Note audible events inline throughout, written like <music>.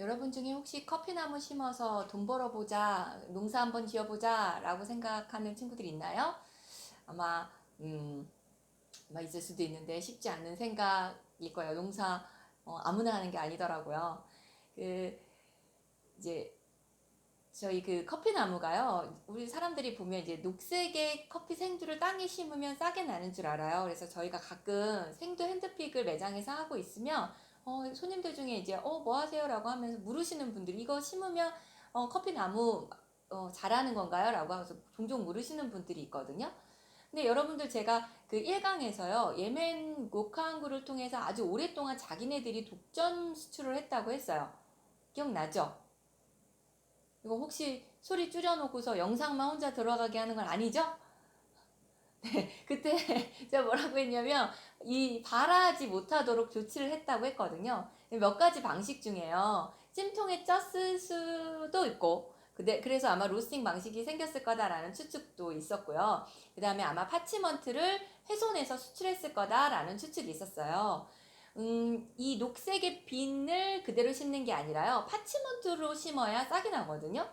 여러분 중에 혹시 커피나무 심어서 돈 벌어보자, 농사 한번 지어보자 라고 생각하는 친구들 있나요? 아마, 음, 아마 있을 수도 있는데 쉽지 않은 생각일 거예요. 농사 어, 아무나 하는 게 아니더라고요. 그, 이제, 저희 그 커피나무가요, 우리 사람들이 보면 이제 녹색의 커피 생두를 땅에 심으면 싸게 나는 줄 알아요. 그래서 저희가 가끔 생두 핸드픽을 매장에서 하고 있으면 어, 손님들 중에 이제 어, 뭐 하세요 라고 하면서 물으시는 분들이 이거 심으면 어, 커피 나무 어, 자라는 건가요? 라고 하면서 종종 물으시는 분들이 있거든요. 근데 여러분들 제가 그 1강에서요, 예멘 고카항구를 통해서 아주 오랫동안 자기네들이 독점 수출을 했다고 했어요. 기억나죠? 이거 혹시 소리 줄여놓고서 영상만 혼자 들어가게 하는 건 아니죠? 네, <laughs> 그때 <laughs> 제가 뭐라고 했냐면 이 발하지 못하도록 조치를 했다고 했거든요. 몇 가지 방식 중에요. 찜통에 쪘을 수도 있고 근데 그래서 아마 로스팅 방식이 생겼을 거다라는 추측도 있었고요. 그 다음에 아마 파치먼트를 훼손해서 수출했을 거다라는 추측이 있었어요. 음, 이 녹색의 빈을 그대로 심는 게 아니라요. 파치먼트로 심어야 싹이 나거든요.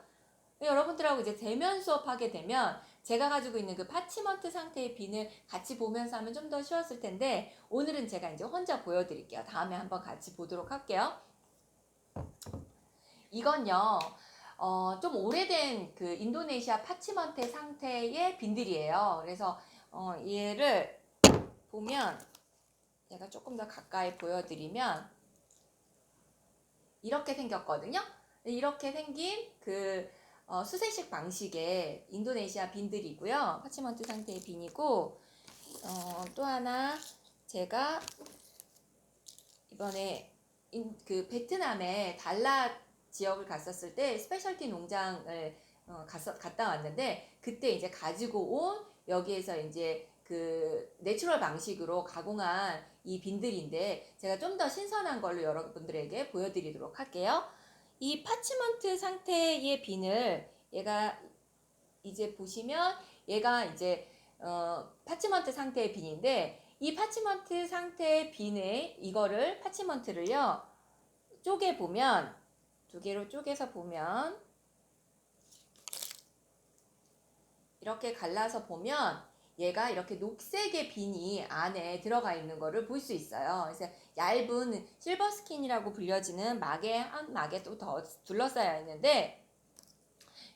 여러분들하고 이제 대면 수업하게 되면 제가 가지고 있는 그 파치먼트 상태의 빈을 같이 보면서 하면 좀 더 쉬웠을 텐데 오늘은 제가 이제 혼자 보여드릴게요. 다음에 한번 같이 보도록 할게요. 이건요, 어, 좀 오래된 그 인도네시아 파치먼트 상태의 빈들이에요. 그래서 어, 얘를 보면 제가 조금 더 가까이 보여드리면 이렇게 생겼거든요. 이렇게 생긴 그 어, 수세식 방식의 인도네시아 빈들이고요. 파치먼트 상태의 빈이고 어, 또 하나 제가 이번에 인, 그 베트남의 달라 지역을 갔었을 때 스페셜티 농장을 어, 갔어, 갔다 왔는데 그때 이제 가지고 온 여기에서 이제 그 내추럴 방식으로 가공한 이 빈들인데 제가 좀 더 신선한 걸로 여러분들에게 보여드리도록 할게요. 이 파치먼트 상태의 빈을 얘가 이제 보시면 얘가 이제 어, 파치먼트 상태의 빈인데 이 파치먼트 상태의 빈에 이거를 파치먼트를요 쪼개 보면 두 개로 쪼개서 보면 이렇게 갈라서 보면 얘가 이렇게 녹색의 빈이 안에 들어가 있는 거를 볼 수 있어요. 그래서 얇은 실버 스킨이라고 불려지는 막에 한 막에 또 더 둘러싸여 있는데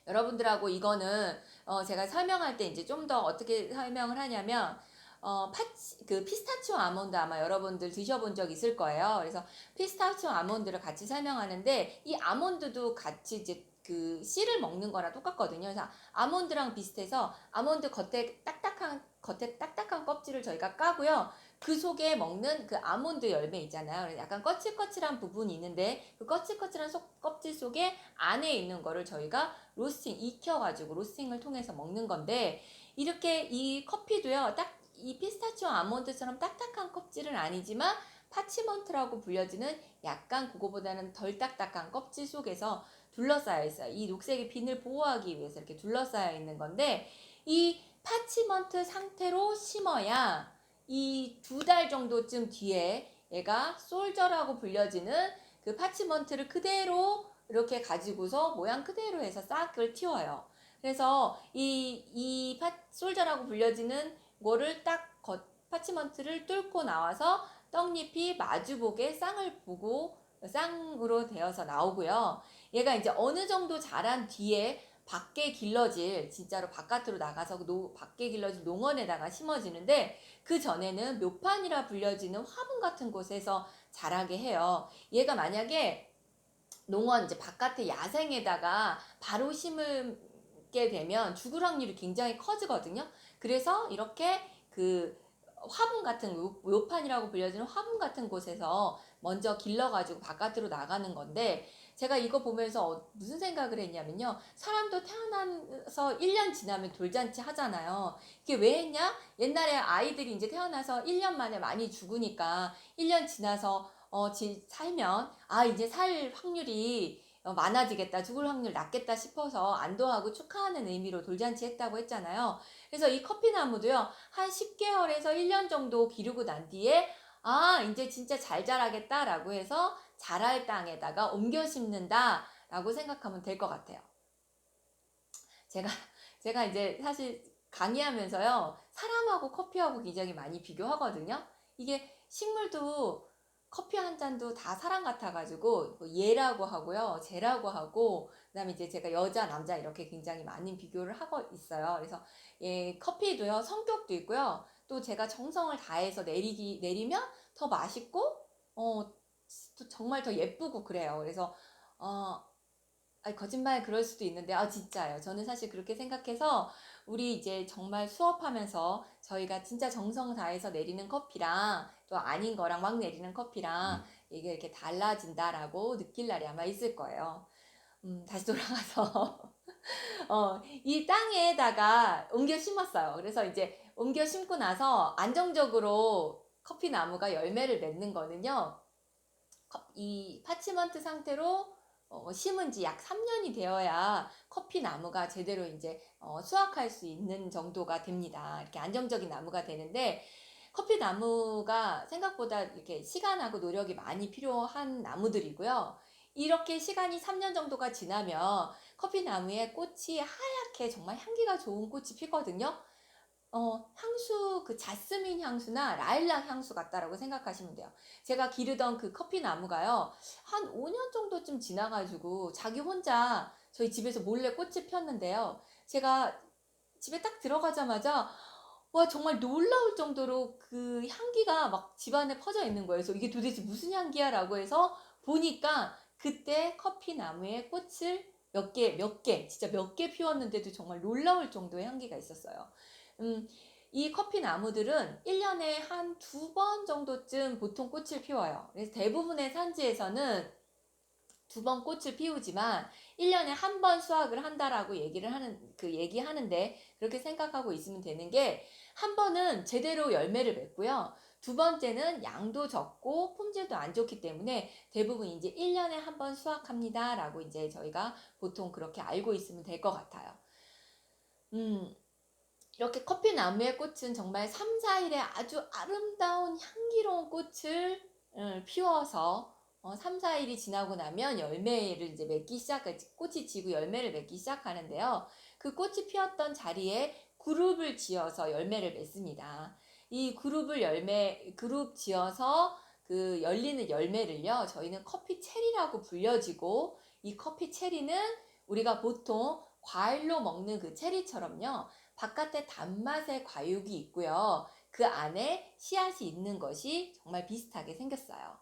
여러분들하고 이거는 어 제가 설명할 때 이제 좀 더 어떻게 설명을 하냐면 어, 파치, 그 피스타치오 아몬드 아마 여러분들 드셔본 적 있을 거예요. 그래서 피스타치오 아몬드를 같이 설명하는데 이 아몬드도 같이 이제 그 씨를 먹는 거랑 똑같거든요. 그래서 아몬드랑 비슷해서 아몬드 겉에 딱 딱한 겉에 딱딱한 껍질을 저희가 까고요. 그 속에 먹는 그 아몬드 열매 있잖아요. 약간 거칠거칠한 부분이 있는데 그 거칠거칠한 속, 껍질 속에 안에 있는 거를 저희가 로스팅 익혀가지고 로스팅을 통해서 먹는 건데 이렇게 이 커피도요. 딱 이 피스타치오 아몬드처럼 딱딱한 껍질은 아니지만 파치먼트라고 불려지는 약간 그거보다는 덜 딱딱한 껍질 속에서 둘러싸여 있어요. 이 녹색의 빈을 보호하기 위해서 이렇게 둘러싸여 있는 건데 이 파치먼트 상태로 심어야 이 두 달 정도쯤 뒤에 얘가 솔저라고 불려지는 그 파치먼트를 그대로 이렇게 가지고서 모양 그대로 해서 싹을 틔워요. 그래서 이, 이 파, 솔저라고 불려지는 거를 딱 겉, 파치먼트를 뚫고 나와서 떡잎이 마주보게 쌍을 보고 쌍으로 되어서 나오고요. 얘가 이제 어느 정도 자란 뒤에 밖에 길러질 진짜로 바깥으로 나가서 노, 밖에 길러질 농원에다가 심어지는데 그 전에는 묘판이라 불려지는 화분 같은 곳에서 자라게 해요. 얘가 만약에 농원 이제 바깥에 야생에다가 바로 심게 되면 죽을 확률이 굉장히 커지거든요. 그래서 이렇게 그 화분 같은 묘판이라고 불려지는 화분 같은 곳에서 먼저 길러가지고 바깥으로 나가는 건데 제가 이거 보면서 어, 무슨 생각을 했냐면요. 사람도 태어나서 1년 지나면 돌잔치 하잖아요. 이게 왜 했냐? 옛날에 아이들이 이제 태어나서 1년 만에 많이 죽으니까 1년 지나서 어, 지, 살면 아, 이제 살 확률이 어, 많아지겠다, 죽을 확률 낮겠다 싶어서 안도하고 축하하는 의미로 돌잔치 했다고 했잖아요. 그래서 이 커피나무도요, 한 10개월에서 1년 정도 기르고 난 뒤에 아, 이제 진짜 잘 자라겠다라고 해서 자랄 땅에다가 옮겨 심는다라고 생각하면 될 것 같아요. 제가, 제가 이제 사실 강의하면서요, 사람하고 커피하고 굉장히 많이 비교하거든요. 이게 식물도 커피 한 잔도 다 사람 같아가지고 뭐 얘라고 하고요, 쟤라고 하고 그다음에 이제 제가 여자 남자 이렇게 굉장히 많은 비교를 하고 있어요. 그래서 예, 커피도요 성격도 있고요. 또 제가 정성을 다해서 내리기 내리면 더 맛있고 어또 정말 더 예쁘고 그래요. 그래서 어 아니, 거짓말 그럴 수도 있는데 아 진짜요. 저는 사실 그렇게 생각해서 우리 이제 정말 수업하면서 저희가 진짜 정성 다해서 내리는 커피랑 또 아닌 거랑 막 내리는 커피랑 음. 이게 이렇게 달라진다라고 느낄 날이 아마 있을 거예요. 음, 다시 돌아가서 <laughs> <laughs> 어, 이 땅에다가 옮겨 심었어요. 그래서 이제 옮겨 심고 나서 안정적으로 커피 나무가 열매를 맺는 거는요. 컵- 이 파치먼트 상태로 어, 심은 지 약 3년이 되어야 커피 나무가 제대로 이제 어, 수확할 수 있는 정도가 됩니다. 이렇게 안정적인 나무가 되는데 커피 나무가 생각보다 이렇게 시간하고 노력이 많이 필요한 나무들이고요. 이렇게 시간이 3년 정도가 지나면 커피 나무에 꽃이 하얗게 정말 향기가 좋은 꽃이 피거든요. 어, 향수, 그 자스민 향수나 라일락 향수 같다라고 생각하시면 돼요. 제가 기르던 그 커피 나무가요, 한 5년 정도쯤 지나가지고 자기 혼자 저희 집에서 몰래 꽃이 폈는데요. 제가 집에 딱 들어가자마자 와, 정말 놀라울 정도로 그 향기가 막 집안에 퍼져 있는 거예요. 그래서 이게 도대체 무슨 향기야? 라고 해서 보니까 그때 커피 나무에 꽃을 몇 개, 몇 개, 진짜 몇 개 피웠는데도 정말 놀라울 정도의 향기가 있었어요. 음, 이 커피 나무들은 1년에 한 두 번 정도쯤 보통 꽃을 피워요. 그래서 대부분의 산지에서는 두 번 꽃을 피우지만 1년에 한 번 수확을 한다라고 얘기를 하는, 그 얘기하는데 그렇게 생각하고 있으면 되는 게 한 번은 제대로 열매를 맺고요. 두 번째는 양도 적고 품질도 안 좋기 때문에 대부분 이제 1년에 한 번 수확합니다. 라고 이제 저희가 보통 그렇게 알고 있으면 될 것 같아요. 음, 이렇게 커피 나무의 꽃은 정말 3, 4일에 아주 아름다운 향기로운 꽃을 음, 피워서 어, 3, 4일이 지나고 나면 열매를 이제 맺기 시작, 꽃이 지고 열매를 맺기 시작하는데요. 그 꽃이 피었던 자리에 그룹을 지어서 열매를 맺습니다. 이 그룹을 열매, 그룹 지어서 그 열리는 열매를요, 저희는 커피 체리라고 불려지고, 이 커피 체리는 우리가 보통 과일로 먹는 그 체리처럼요, 바깥에 단맛의 과육이 있고요. 그 안에 씨앗이 있는 것이 정말 비슷하게 생겼어요.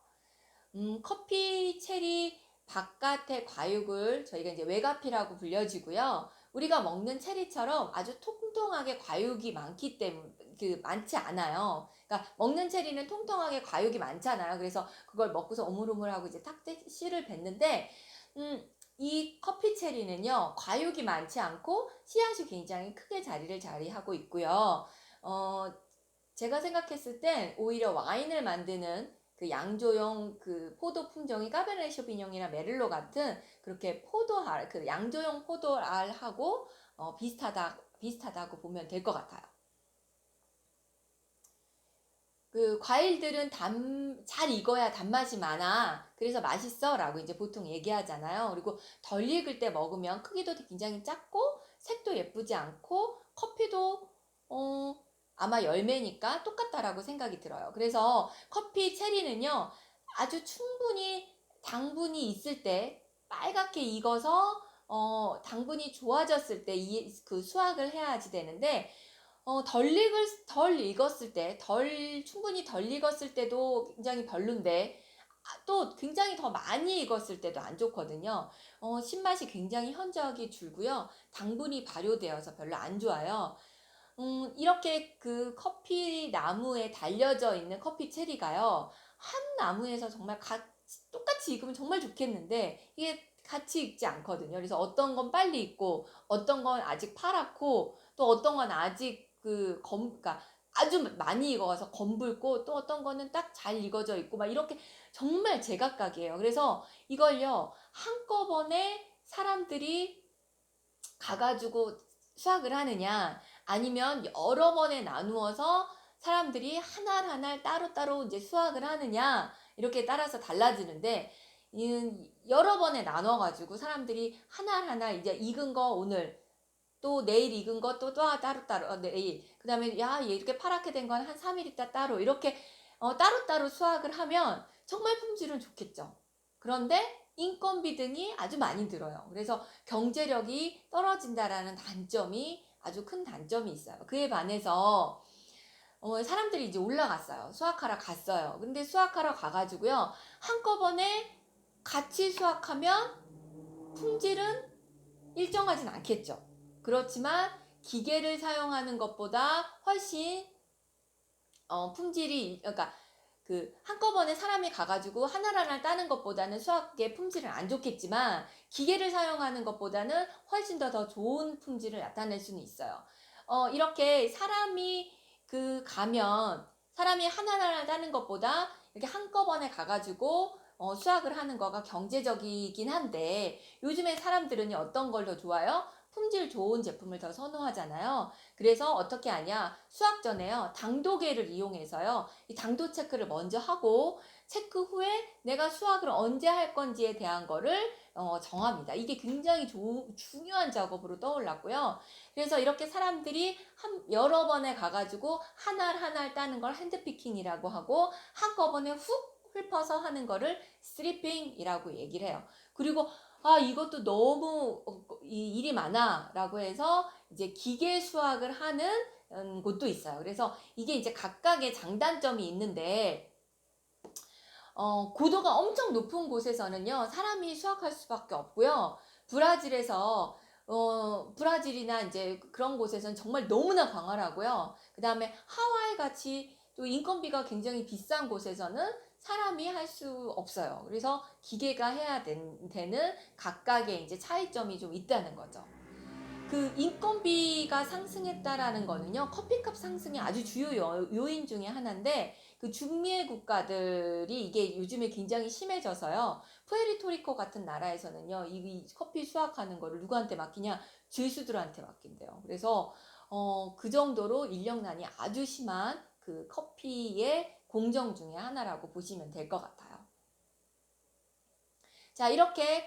음, 커피 체리 바깥의 과육을 저희가 이제 외가피라고 불려지고요. 우리가 먹는 체리처럼 아주 통통하게 과육이 많기 때문에 그 많지 않아요. 그러니까 먹는 체리는 통통하게 과육이 많잖아요. 그래서 그걸 먹고서 오물오물하고 이제 탁 씨를 뱉는데 음, 이 커피 체리는요, 과육이 많지 않고 씨앗이 굉장히 크게 자리를 자리하고 있고요. 어, 제가 생각했을 땐 오히려 와인을 만드는 그 양조용 그 포도 품종이 까베르네 쇼비뇽이나 메를로 같은 그렇게 포도알, 그 양조용 포도알하고 어, 비슷하다, 비슷하다고 보면 될 것 같아요. 그 과일들은 단, 잘 익어야 단맛이 많아. 그래서 맛있어. 라고 이제 보통 얘기하잖아요. 그리고 덜 익을 때 먹으면 크기도 굉장히 작고, 색도 예쁘지 않고, 커피도, 어, 아마 열매니까 똑같다라고 생각이 들어요. 그래서 커피 체리는요, 아주 충분히 당분이 있을 때, 빨갛게 익어서, 어, 당분이 좋아졌을 때이그 수확을 해야지 되는데, 어, 덜 익을, 덜 익었을 때, 덜, 충분히 덜 익었을 때도 굉장히 별론데, 아, 또 굉장히 더 많이 익었을 때도 안 좋거든요. 어, 신맛이 굉장히 현저하게 줄고요. 당분이 발효되어서 별로 안 좋아요. 음, 이렇게 그 커피 나무에 달려져 있는 커피 체리가요. 한 나무에서 정말 같이, 똑같이 익으면 정말 좋겠는데, 이게 같이 익지 않거든요. 그래서 어떤 건 빨리 익고, 어떤 건 아직 파랗고, 또 어떤 건 아직 그 검, 그러니까 아주 많이 익어서 검붉고 또 어떤 거는 딱 잘 익어져 있고 막 이렇게 정말 제각각이에요. 그래서 이걸요 한꺼번에 사람들이 가가지고 수확을 하느냐 아니면 여러 번에 나누어서 사람들이 하나 하나 따로따로 이제 수확을 하느냐 이렇게 따라서 달라지는데 이 여러 번에 나눠 가지고 사람들이 하나하나 이제 익은 거 오늘 또 내일 익은 거또또 따로따로 어, 내일 그다음에 야, 얘 이렇게 파랗게 된 건 한 3일 있다 따로 이렇게 어, 따로따로 수확을 하면 정말 품질은 좋겠죠. 그런데 인건비 등이 아주 많이 들어요. 그래서 경제력이 떨어진다라는 단점이 아주 큰 단점이 있어요. 그에 반해서 어, 사람들이 이제 올라갔어요. 수확하러 갔어요. 근데 수확하러 가가지고요. 한꺼번에 같이 수확하면 품질은 일정하진 않겠죠. 그렇지만 기계를 사용하는 것보다 훨씬 어, 품질이 그러니까 그 한꺼번에 사람이 가가지고 하나하나 따는 것보다는 수학의 품질은 안 좋겠지만 기계를 사용하는 것보다는 훨씬 더 더 좋은 품질을 나타낼 수는 있어요. 어, 이렇게 사람이 그 가면 사람이 하나하나 따는 것보다 이렇게 한꺼번에 가가지고 어, 수학을 하는 거가 경제적이긴 한데 요즘에 사람들은 어떤 걸더 좋아요? 품질 좋은 제품을 더 선호하잖아요. 그래서 어떻게 하냐? 수학 전에요. 당도계를 이용해서요. 이 당도 체크를 먼저 하고 체크 후에 내가 수학을 언제 할 건지에 대한 거를 어, 정합니다. 이게 굉장히 조, 중요한 작업으로 떠올랐고요. 그래서 이렇게 사람들이 한 여러 번에 가가지고 하나를 하나를 따는 걸 핸드피킹이라고 하고 한꺼번에 훅 훑어서 하는 거를 스리핑이라고 얘기를 해요. 그리고 아 이것도 너무 어, 이 일이 많아 라고 해서 이제 기계 수학을 하는 음, 곳도 있어요. 그래서 이게 이제 각각의 장단점이 있는데 어, 고도가 엄청 높은 곳에서는요 사람이 수학할 수밖에 없고요. 브라질에서 어, 브라질이나 이제 그런 곳에서는 정말 너무나 광활하고요. 그 다음에 하와이 같이 또 인건비가 굉장히 비싼 곳에서는 사람이 할 수 없어요. 그래서 기계가 해야 된, 되는 각각의 이제 차이점이 좀 있다는 거죠. 그 인건비가 상승했다라는 거는요, 커피값 상승이 아주 주요 요- 요인 중에 하나인데, 그 중미의 국가들이 이게 요즘에 굉장히 심해져서요, 푸에르토리코 같은 나라에서는요, 이, 이 커피 수확하는 거를 누구한테 맡기냐? 죄수들한테 맡긴대요. 그래서, 어, 그 정도로 인력난이 아주 심한 그 커피의 공정 중에 하나라고 보시면 될 것 같아요. 자, 이렇게